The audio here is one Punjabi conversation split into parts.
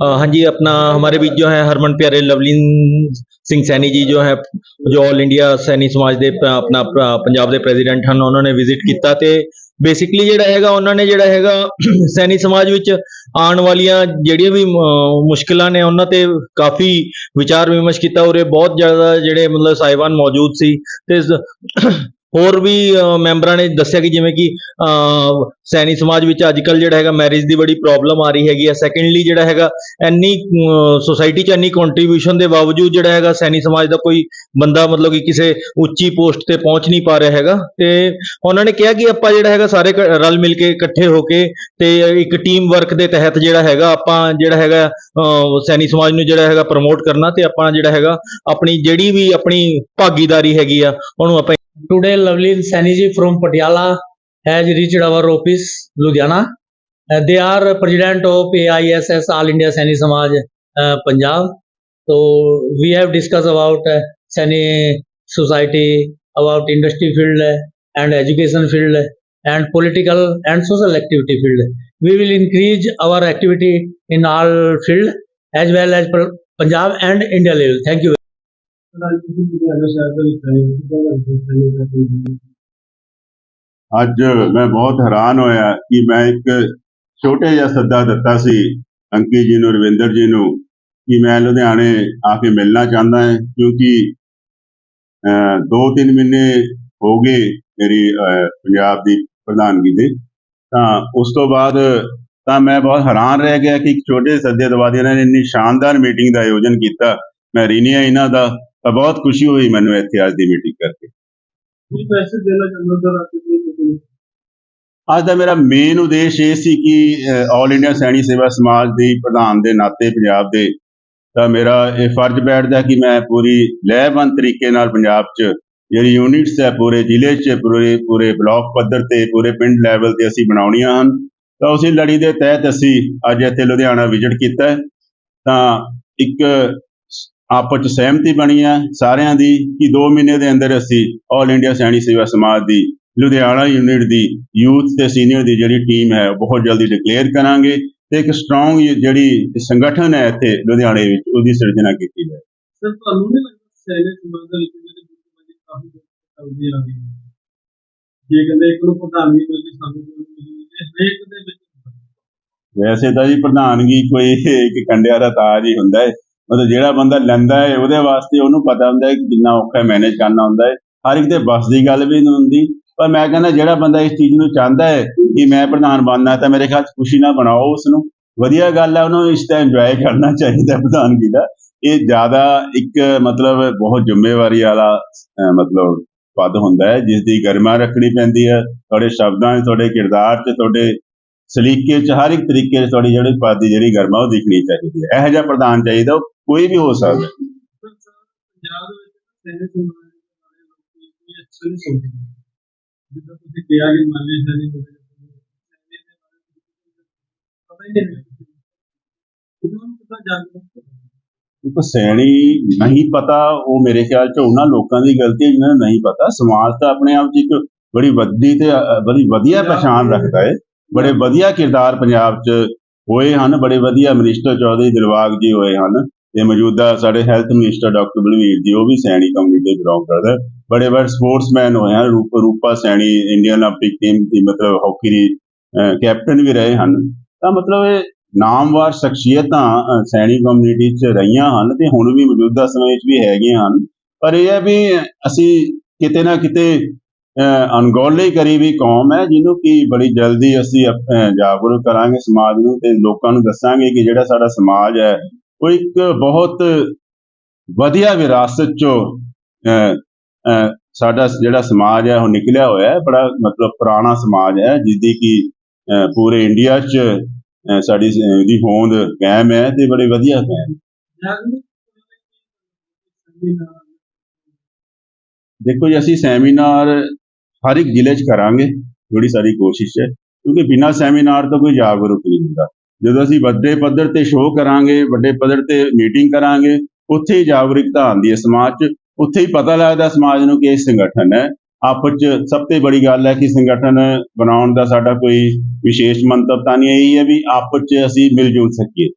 अ, हाँ जी अपना हमारे बीच जो है हरमन प्यारे लवलीन ਸਿੰਘ ਸੈਣੀ ਜੀ ਜੋ ਹੈ ਜੋ ਆਲ ਇੰਡੀਆ ਸੈਣੀ ਸਮਾਜ ਦੇ ਪ- ਆਪਣਾ ਪ- ਪੰਜਾਬ ਦੇ ਪ੍ਰੈਜ਼ੀਡੈਂਟ ਹਨ ਉਹਨਾਂ ਨੇ ਵਿਜ਼ਿਟ ਕੀਤਾ ਤੇ ਬੇਸਿਕਲੀ ਜਿਹੜਾ ਹੈਗਾ ਉਹਨਾਂ ਨੇ ਜਿਹੜਾ ਹੈਗਾ ਸੈਣੀ ਸਮਾਜ ਵਿੱਚ ਆਉਣ ਵਾਲੀਆਂ ਜਿਹੜੀਆਂ ਵੀ ਮ- ਮੁਸ਼ਕਿਲਾਂ ਨੇ ਉਹਨਾਂ ਤੇ ਕਾਫੀ ਵਿਚਾਰ ਵਿਮਰਸ਼ ਕੀਤਾ ਔਰ ਇਹ ਬਹੁਤ ਜ਼ਿਆਦਾ ਜਿਹੜੇ ਮਤਲਬ ਸਾਹਿਬਾਨ ਮੌਜੂਦ ਸੀ ਤੇ ਸ- ਹੋਰ ਵੀ ਮੈਂਬਰਾਂ ਨੇ ਦੱਸਿਆ ਕਿ ਜਿਵੇਂ ਕਿ ਅ, ਸੈਣੀ ਸਮਾਜ ਵਿੱਚ ਅੱਜ ਕੱਲ ਜਿਹੜਾ ਹੈਗਾ ਮੈਰਿਜ ਦੀ ਬੜੀ ਪ੍ਰੋਬਲਮ ਆ ਰਹੀ ਹੈਗੀ ਆ। ਸੈਕੰਡਲੀ ਜਿਹੜਾ ਹੈਗਾ ਐਨੀ ਸੋਸਾਇਟੀ 'ਚ ਐਨੀ ਕੰਟਰੀਬਿਊਸ਼ਨ ਦੇ ਬਾਵਜੂਦ ਜਿਹੜਾ ਹੈਗਾ ਸੈਣੀ ਸਮਾਜ ਦਾ ਕੋਈ ਬੰਦਾ ਮਤਲਬ ਕਿ ਕਿਸੇ ਉੱਚੀ ਪੋਸਟ ਤੇ ਪਹੁੰਚ ਨਹੀਂ ਪਾ ਰਿਹਾ ਹੈਗਾ। ਤੇ ਉਹਨਾਂ ਨੇ ਕਿਹਾ ਕਿ ਆਪਾਂ ਜਿਹੜਾ ਹੈਗਾ ਸਾਰੇ ਰਲ ਮਿਲ ਕੇ ਇਕੱਠੇ ਹੋ ਕੇ ਤੇ ਇੱਕ ਟੀਮ ਵਰਕ ਦੇ ਤਹਿਤ ਜਿਹੜਾ ਹੈਗਾ ਆਪਾਂ ਜਿਹੜਾ ਹੈਗਾ ਅ, ਸੈਣੀ ਸਮਾਜ ਨੂੰ ਜਿਹੜਾ ਹੈਗਾ ਪ੍ਰਮੋਟ ਕਰਨਾ ਤੇ ਆਪਾਂ ਜਿਹੜਾ ਹੈਗਾ ਆਪਣੀ ਜਿਹੜੀ ਵੀ ਆਪਣੀ ਭਾਗੀਦਾਰੀ ਹੈਗੀ ਆ ਉਹਨੂੰ ਆਪਾਂ Today, Loveleen Saini ji from Patiala has reached our office, Ludhiana. Uh, they are president of AISS All India Saini Samaj uh, Punjab. So we have discussed about uh, society, about industry field and education field and political and social activity field. We will increase our activity in all field as well as Punjab and India level. Thank you. ਅੱਜ ਮੈਂ ਬਹੁਤ ਹੈਰਾਨ ਹੋਇਆ ਕਿ ਮੈਂ ਇੱਕ ਛੋਟੇ ਜਿਹਾ ਸੱਦਾ ਦਿੱਤਾ ਸੀ ਅੰਕੀ ਜੀ ਨੂੰ ਰਵਿੰਦਰ ਜੀ ਨੂੰ ਕਿ ਮੈਂ ਲੁਧਿਆਣੇ ਆ ਕੇ ਮਿਲਣਾ ਚਾਹੁੰਦਾ ਹਾਂ ਕਿਉਂਕਿ ਅਹ, ਦੋ ਤਿੰਨ ਮਹੀਨੇ ਹੋ ਗਏ ਮੇਰੀ ਅਹ, ਪੰਜਾਬ ਦੀ ਪ੍ਰਧਾਨਗੀ ਦੇ। ਤਾਂ ਉਸ ਤੋਂ ਬਾਅਦ ਤਾਂ ਮੈਂ ਬਹੁਤ ਹੈਰਾਨ ਰਹਿ ਗਿਆ ਕਿ ਇੱਕ ਛੋਟੇ ਸੱਦੇ ਤੋਂ ਬਾਅਦ ਇਹਨਾਂ ਨੇ ਇੰਨੀ ਸ਼ਾਨਦਾਰ ਮੀਟਿੰਗ ਦਾ ਆਯੋਜਨ ਕੀਤਾ। ਮੈਂ ਰੀਨੀਆ ਇਹਨਾਂ ਦਾ ਤਾਂ ਬਹੁਤ ਖੁਸ਼ੀ ਹੋਈ ਮੈਨੂੰ ਇੱਥੇ ਅੱਜ ਦੀ ਮੀਟਿੰਗ ਕਰਕੇ। ਅੱਜ ਦਾ ਮੇਰਾ ਮੇਨ ਉਦੇਸ਼ ਇਹ ਸੀ ਕਿ ਆਲ ਇੰਡੀਆ ਸੈਣੀ ਸੇਵਾ ਸਮਾਜ ਦੀ ਪ੍ਰਧਾਨ ਦੇ ਨਾਤੇ ਪੰਜਾਬ ਦੇ ਤਾਂ ਮੇਰਾ ਇਹ ਫਰਜ਼ ਬੈਠਦਾ ਕਿ ਮੈਂ ਪੂਰੀ ਲੈਬੰਦ ਤਰੀਕੇ ਨਾਲ ਪੰਜਾਬ 'ਚ ਜਿਹੜੀ ਯੂਨਿਟਸ ਹੈ ਪੂਰੇ ਜ਼ਿਲ੍ਹੇ 'ਚ ਪੂਰੇ ਪੂਰੇ ਬਲਾਕ ਪੱਧਰ ਤੇ ਪੂਰੇ ਪਿੰਡ ਲੈਵਲ ਤੇ ਅਸੀਂ ਬਣਾਉਣੀਆਂ ਹਨ। ਤਾਂ ਉਸੇ ਲੜੀ ਦੇ ਤਹਿਤ ਅਸੀਂ ਅੱਜ ਇੱਥੇ ਲੁਧਿਆਣਾ ਵਿਜ਼ਿਟ ਕੀਤਾ। ਤਾਂ ਇੱਕ ਆਪਸ 'ਚ ਸਹਿਮਤੀ ਬਣੀ ਹੈ ਸਾਰਿਆਂ ਦੀ ਕਿ 2 ਮਹੀਨੇ ਦੇ ਅੰਦਰ ਅਸੀਂ ਆਲ ਇੰਡੀਆ ਸੈਣੀ ਸੇਵਾ ਸਮਾਜ ਦੀ ਲੁਧਿਆਣਾ ਯੂਨਿਟ ਦੀ ਯੂਥ ਤੇ ਸੀਨੀਅਰ ਦੀ ਜਿਹੜੀ ਟੀਮ ਹੈ ਬਹੁਤ ਜਲਦੀ ਡਿਕਲੇਅਰ ਕਰਾਂਗੇ ਤੇ ਇੱਕ ਸਟਰੋਂਗ ਜਿਹੜੀ ਸੰਗਠਨ ਹੈ ਇੱਥੇ ਲੁਧਿਆਣੇ ਵਿੱਚ ਉਹਦੀ ਸਿਰਜਣਾ ਕੀਤੀ ਜਾਏ। ਸਰ ਤੁਹਾਨੂੰ ਨਹੀਂ ਲੱਗਦਾ ਸੈਨਿਕ ਸਮਾਜ ਦੇ ਵਿੱਚ ਜਿਹੜੇ ਗੁਰੂਆਂ ਦੀ ਕਾਫੀ ਚੱਲਦੀ ਆ ਰਹੀ ਹੈ ਜੇ ਕਹਿੰਦੇ ਇੱਕ ਨੂੰ ਪ੍ਰਧਾਨਗੀ ਮਿਲ ਗਈ ਸਾਨੂੰ ਕੋਈ ਮਿਲੀ ਨਹੀਂ। ਹਰੇਕ ਦੇ ਵਿੱਚ ਵੈਸੇ ਤਾਂ ਜੀ ਪ੍ਰਧਾਨਗੀ ਕੋਈ ਇੱਕ ਕੰਡਿਆਂ ਦਾ ਤਾਜ ਹੀ ਹੁੰਦਾ ਹੈ। ਮਤਲਬ ਜਿਹੜਾ ਬੰਦਾ ਲੈਂਦਾ ਹੈ, ਉਹਦੇ ਵਾਸਤੇ ਉਹਨੂੰ ਪਤਾ ਹੁੰਦਾ ਹੈ ਕਿ ਕਿੰਨਾ ਔਖਾ ਮੈਨੇਜ ਕਰਨਾ ਹੁੰਦਾ ਹੈ। ਹਰ ਇੱਕ ਦੇ ਬਸ ਦੀ ਗੱਲ ਵੀ ਨਹੀਂ ਹੁੰਦੀ। ਪਰ ਮੈਂ ਕਹਿੰਦਾ ਜਿਹੜਾ ਬੰਦਾ ਇਸ ਚੀਜ਼ ਨੂੰ ਚਾਹੁੰਦਾ ਹੈ ਕਿ ਮੈਂ ਪ੍ਰਧਾਨ ਬਣਨਾ ਤਾਂ ਮੇਰੇ ਖਿਆਲ 'ਚ ਖੁਸ਼ੀ ਨਾਲ ਬਣਾਓ ਉਸ ਨੂੰ ਵਧੀਆ ਗੱਲ ਹੈ, ਉਹਨੂੰ ਇਸ ਦਾ ਇੰਜੋਏ ਕਰਨਾ ਚਾਹੀਦਾ ਪ੍ਰਧਾਨਗੀ ਦਾ। ਇਹ ਜ਼ਿਆਦਾ ਇੱਕ ਮਤਲਬ ਬਹੁਤ ਜ਼ਿੰਮੇਵਾਰੀ ਵਾਲਾ ਮਤਲਬ ਪਦ ਹੁੰਦਾ ਹੈ ਜਿਸ ਦੀ ਗਰਮਾ ਰੱਖਣੀ ਪੈਂਦੀ ਹੈ। ਤੁਹਾਡੇ ਸ਼ਬਦਾਂ 'ਚ, ਤੁਹਾਡੇ ਕਿਰਦਾਰ 'ਚ, ਤੁਹਾਡੇ ਸਲੀਕੇ 'ਚ, ਹਰ ਇੱਕ ਤਰੀਕੇ 'ਚ ਤੁਹਾਡੀ ਜਿਹੜੀ ਪਦ ਦੀ ਜਿਹੜੀ ਗਰਮਾ, ਉਹ ਦਿਖਣੀ ਚਾਹੀਦੀ ਹੈ। ਇਹੋ ਜਿਹਾ ਪ੍ਰਧਾਨ ਚਾਹੀਦਾ ਉਹ ਕੋਈ ਵੀ ਹੋ ਸਕਦਾ। ਜਿੱਦਾਂ ਤੁਸੀਂ ਕਿਹਾ ਕਿ ਮੰਨ ਲਈ ਸੈਨਿਕ ਹੋ ਗਏ ਸੈਨਿਕ ਦੇ ਬਾਰੇ ਪਤਾ ਹੀ ਨਹੀਂ ਉਹਨਾਂ ਨੂੰ ਕਿੱਦਾਂ ਕਰਨਾ? ਦੇਖੋ ਸੈਣੀ ਨਹੀਂ ਪਤਾ ਉਹ ਮੇਰੇ ਖਿਆਲ 'ਚ ਉਹਨਾਂ ਲੋਕਾਂ ਦੀ ਗਲਤੀ ਹੈ ਜਿਨ੍ਹਾਂ ਨੂੰ ਨਹੀਂ ਪਤਾ। ਸਮਾਜ ਤਾਂ ਆਪਣੇ ਆਪ 'ਚ ਇੱਕ ਬੜੀ ਵੱਡੀ ਤੇ ਬੜੀ ਵਧੀਆ ਪਛਾਣ ਰੱਖਦਾ ਹੈ ਬੜੇ ਵਧੀਆ ਕਿਰਦਾਰ ਪੰਜਾਬ 'ਚ ਹੋਏ ਹਨ ਬੜੇ ਵਧੀਆ ਮਿਨਿਸਟਰ ਚੌਧਰੀ ਦਿਲਬਾਗ ਜੀ ਹੋਏ ਹਨ। ਤੇ ਮੌਜੂਦਾ ਸਾਡੇ health minister doctor Balvir ji ਉਹ ਵੀ ਸੈਣੀ ਕਮਿਊਨਿਟੀ ਬਿਲੋਂਗ ਕਰਦਾ ਹੈ। ਬੜੇ ਬੜੇ ਸਪੋਰਟਸਮੈਨ ਹੋਏ ਹਨ ਰੂਪ ਰੂਪਾ ਸੈਣੀ ਇੰਡੀਅਨ 올림픽 ਟੀਮ ਦੀ ਮਤਲਬ ਹਾਕੀ ਦੀ ਕੈਪਟਨ ਵੀ ਰਹੇ ਹਨ ਤਾਂ ਮਤਲਬ ਇਹ ਨਾਮਵਾਰ ਸ਼ਖਸੀਅਤਾਂ ਅ, ਸੈਣੀ ਕਮਿਊਨਿਟੀ 'ਚ ਰਹੀਆਂ ਹਨ ਤੇ ਹੁਣ ਵੀ ਮੌਜੂਦਾ ਸਮੇਂ 'ਚ ਵੀ ਹੈਗੀਆਂ ਹਨ ਪਰ ਇਹ ਹੈ ਵੀ ਅਸੀਂ ਕਿਤੇ ਨਾ ਕਿਤੇ ਅਹ ਅਣਗੌਲੇ ਕਰੀ ਵੀ ਕੌਮ ਹੈ ਜਿਹਨੂੰ ਕਿ ਬੜੀ ਜਲਦੀ ਅਸੀਂ ਅਪ- ਅਹ ਜਾਗਰੂਕ ਕਰਾਂਗੇ ਸਮਾਜ ਨੂੰ ਤੇ ਲੋਕਾਂ ਨੂੰ ਦੱਸਾਂਗੇ ਕਿ ਜਿਹੜਾ ਸਾਡਾ ਸਮਾਜ ਹੈ ਉਹ ਇੱਕ ਬਹੁਤ ਵਧੀਆ ਵਿਰਾਸਤ ਚੋਂ ਅਹ, ਸਾਡਾ ਜਿਹੜਾ ਸਮਾਜ ਹੈ ਉਹ ਨਿਕਲਿਆ ਹੋਇਆ ਹੈ। ਬੜਾ ਮਤਲਬ ਪੁਰਾਣਾ ਸਮਾਜ ਹੈ ਜਿਸਦੀ ਕਿ ਪੂਰੇ ਇੰਡੀਆ 'ਚ ਸਾਡੀ ਦੀ ਹੋਂਦ ਕਾਇਮ ਹੈ ਤੇ ਬੜੇ ਵਧੀਆ ਕਾਇਮ ਦੇਖੋ ਜੀ ਅਸੀਂ ਸੈਮੀਨਾਰ ਹਰ ਇੱਕ ਜ਼ਿਲ੍ਹੇ 'ਚ ਕਰਾਂਗੇ ਜਿਹੜੀ ਸਾਰੀ ਕੋਸ਼ਿਸ਼ ਹੈ ਕਿਉਂਕਿ ਬਿਨਾਂ ਸੈਮੀਨਾਰ ਤੋਂ ਕੋਈ ਜਾਗਰੂਕ ਨਹੀਂ ਹੁੰਦਾ। ਜਦੋਂ ਅਸੀਂ ਵੱਡੇ ਪੱਧਰ ਤੇ ਸ਼ੋਅ ਕਰਾਂਗੇ, ਵੱਡੇ ਪੱਧਰ ਤੇ ਮੀਟਿੰਗ ਕਰਾਂਗੇ, ਉੱਥੇ ਹੀ ਜਾਗਰੂਕਤਾ ਆਉਂਦੀ ਹੈ ਸਮਾਜ 'ਚ। ਉੱਥੇ ਹੀ ਪਤਾ ਲੱਗਦਾ ਸਮਾਜ ਨੂੰ ਕਿ ਇਹ ਸੰਗਠਨ ਹੈ। ਆਪਸ 'ਚ ਸਭ ਤੋਂ ਬੜੀ ਗੱਲ ਹੈ ਕਿ ਸੰਗਠਨ ਬਣਾਉਣ ਦਾ ਸਾਡਾ ਕੋਈ ਵਿਸ਼ੇਸ਼ ਮੰਤਵ ਤਾਂ ਨਹੀਂ ਇਹੀ ਹੈ ਵੀ ਆਪਸ 'ਚ ਅਸੀਂ ਮਿਲ ਜੁਲ ਸਕੀਏ।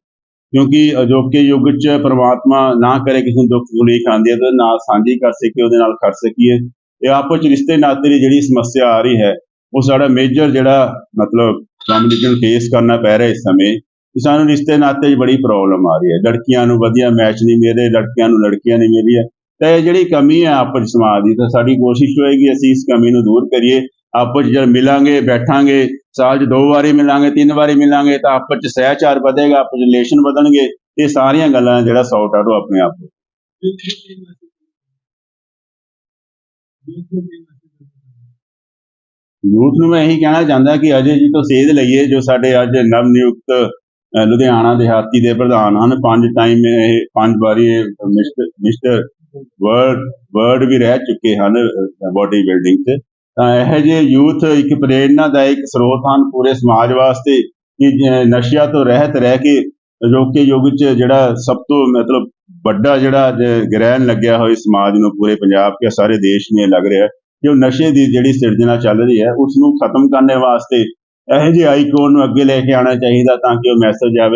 ਕਿਉਂਕਿ ਅਜੋਕੇ ਯੁੱਗ 'ਚ ਪ੍ਰਮਾਤਮਾ ਨਾ ਕਰੇ ਕਿਸੇ ਨੂੰ ਦੁੱਖ ਤਕਲੀਫ ਆਉਂਦੀ ਹੈ, ਤਾਂ ਉਹਦੇ ਨਾਲ ਸਾਂਝੀ ਕਰ ਸਕੀਏ, ਉਹਦੇ ਨਾਲ ਖੜ ਸਕੀਏ। ਇਹ ਆਪਸ 'ਚ ਰਿਸ਼ਤੇ ਨਾਤੇ ਦੀ ਜਿਹੜੀ ਸਮੱਸਿਆ ਆ ਰਹੀ ਹੈ, ਉਹ ਸਾਡਾ ਮੇਜਰ ਜਿਹੜਾ ਮਤਲਬ ਕੰਪੀਟੀਸ਼ਨ ਫੇਸ ਕਰਨਾ ਪੈ ਰਿਹਾ ਇਸ ਸਮੇਂ ਕਿ ਸਾਨੂੰ ਰਿਸ਼ਤੇ ਨਾਤੇ 'ਚ ਬੜੀ ਪ੍ਰੋਬਲਮ ਆ ਰਹੀ ਹੈ। ਲੜਕੀਆਂ ਨੂੰ ਵਧੀਆ ਮੈਚ ਨਹੀਂ ਮਿਲ ਰਹੇ, ਲੜਕਿਆਂ ਨੂੰ ਲੜਕੀਆਂ ਨਹੀਂ ਮਿਲ ਰਹੀਆਂ। ਤਾਂ ਜਿਹੜੀ ਕਮੀ ਹੈ ਆਪਸ ਸਮਾਜ ਦੀ, ਤਾਂ ਸਾਡੀ ਕੋਸ਼ਿਸ਼ ਹੋਏਗੀ ਅਸੀਂ ਇਸ ਕਮੀ ਨੂੰ ਦੂਰ ਕਰੀਏ। ਆਪਸ 'ਚ ਜਦ ਮਿਲਾਂਗੇ, ਬੈਠਾਂਗੇ, ਸਾਲ 'ਚ ਦੋ ਵਾਰੀ ਮਿਲਾਂਗੇ, ਤਿੰਨ ਵਾਰੀ ਮਿਲਾਂਗੇ, ਤਾਂ ਆਪਸ 'ਚ ਸਹਿਚਾਰ ਵਧੇਗਾ, ਆਪਸ 'ਚ ਰਿਲੇਸ਼ਨ ਵਧਣਗੇ। ਇਹ ਸਾਰੀਆਂ ਗੱਲਾਂ ਜਿਹੜਾ ਸੌਟ ਆਊਟ ਆਪਣੇ ਆਪ ਯੂਥ ਨੂੰ ਮੈਂ ਇਹੀ ਕਹਿਣਾ ਚਾਹੁੰਦਾ ਕਿ ਅਜੇ ਜੀ ਤੋਂ ਸੇਧ ਲਈਏ ਜੋ ਸਾਡੇ ਅੱਜ ਨਵ ਨਿਯੁਕਤ ਲੁਧਿਆਣਾ ਦਿਹਾਤੀ ਦੇ ਪ੍ਰਧਾਨ ਹਨ। ਪੰਜ ਟਾਈਮ ਇਹ, ਪੰਜ ਵਾਰੀ ਇਹ ਮਿਸਟਰ ਮਿਸਟਰ ਵਰਲਡ ਵੀ ਰਹਿ ਚੁੱਕੇ ਹਨ ਬਾਡੀ ਬਿਲਡਿੰਗ 'ਚ। ਤਾਂ ਇਹ ਜਿਹੇ ਯੂਥ ਇੱਕ ਪ੍ਰੇਰਨਾਦਾਇਕ ਸਰੋਤ ਹਨ ਪੂਰੇ ਸਮਾਜ ਵਾਸਤੇ ਕਿ ਨਸ਼ਿਆਂ ਤੋਂ ਰਹਿਤ ਰਹਿ ਕੇ ਅਜੋਕੇ ਯੁੱਗ 'ਚ ਜਿਹੜਾ ਸਭ ਤੋਂ ਮਤਲਬ ਵੱਡਾ ਜਿਹੜਾ ਗ੍ਰਹਿਣ ਲੱਗਿਆ ਹੋਇਆ ਸਮਾਜ ਨੂੰ ਪੂਰੇ ਪੰਜਾਬ ਕੇ ਸਾਰੇ ਦੇਸ਼ ਨੇ ਲੱਗ ਰਿਹਾ। ਕਿ ਨਸ਼ੇ ਦੀ ਜਿਹੜੀ ਸਿਰਜਣਾ ਚੱਲ ਰਹੀ ਹੈ ਉਸ ਨੂੰ ਖਤਮ ਕਰਨ ਵਾਸਤੇ ਇਹੋ ਜਿਹੇ ਆਈਕਨ ਨੂੰ ਅੱਗੇ ਲੈ ਕੇ ਆਉਣਾ ਚਾਹੀਦਾ ਤਾਂ ਕਿ ਉਹ ਮੈਸੇਜ ਆਵੇ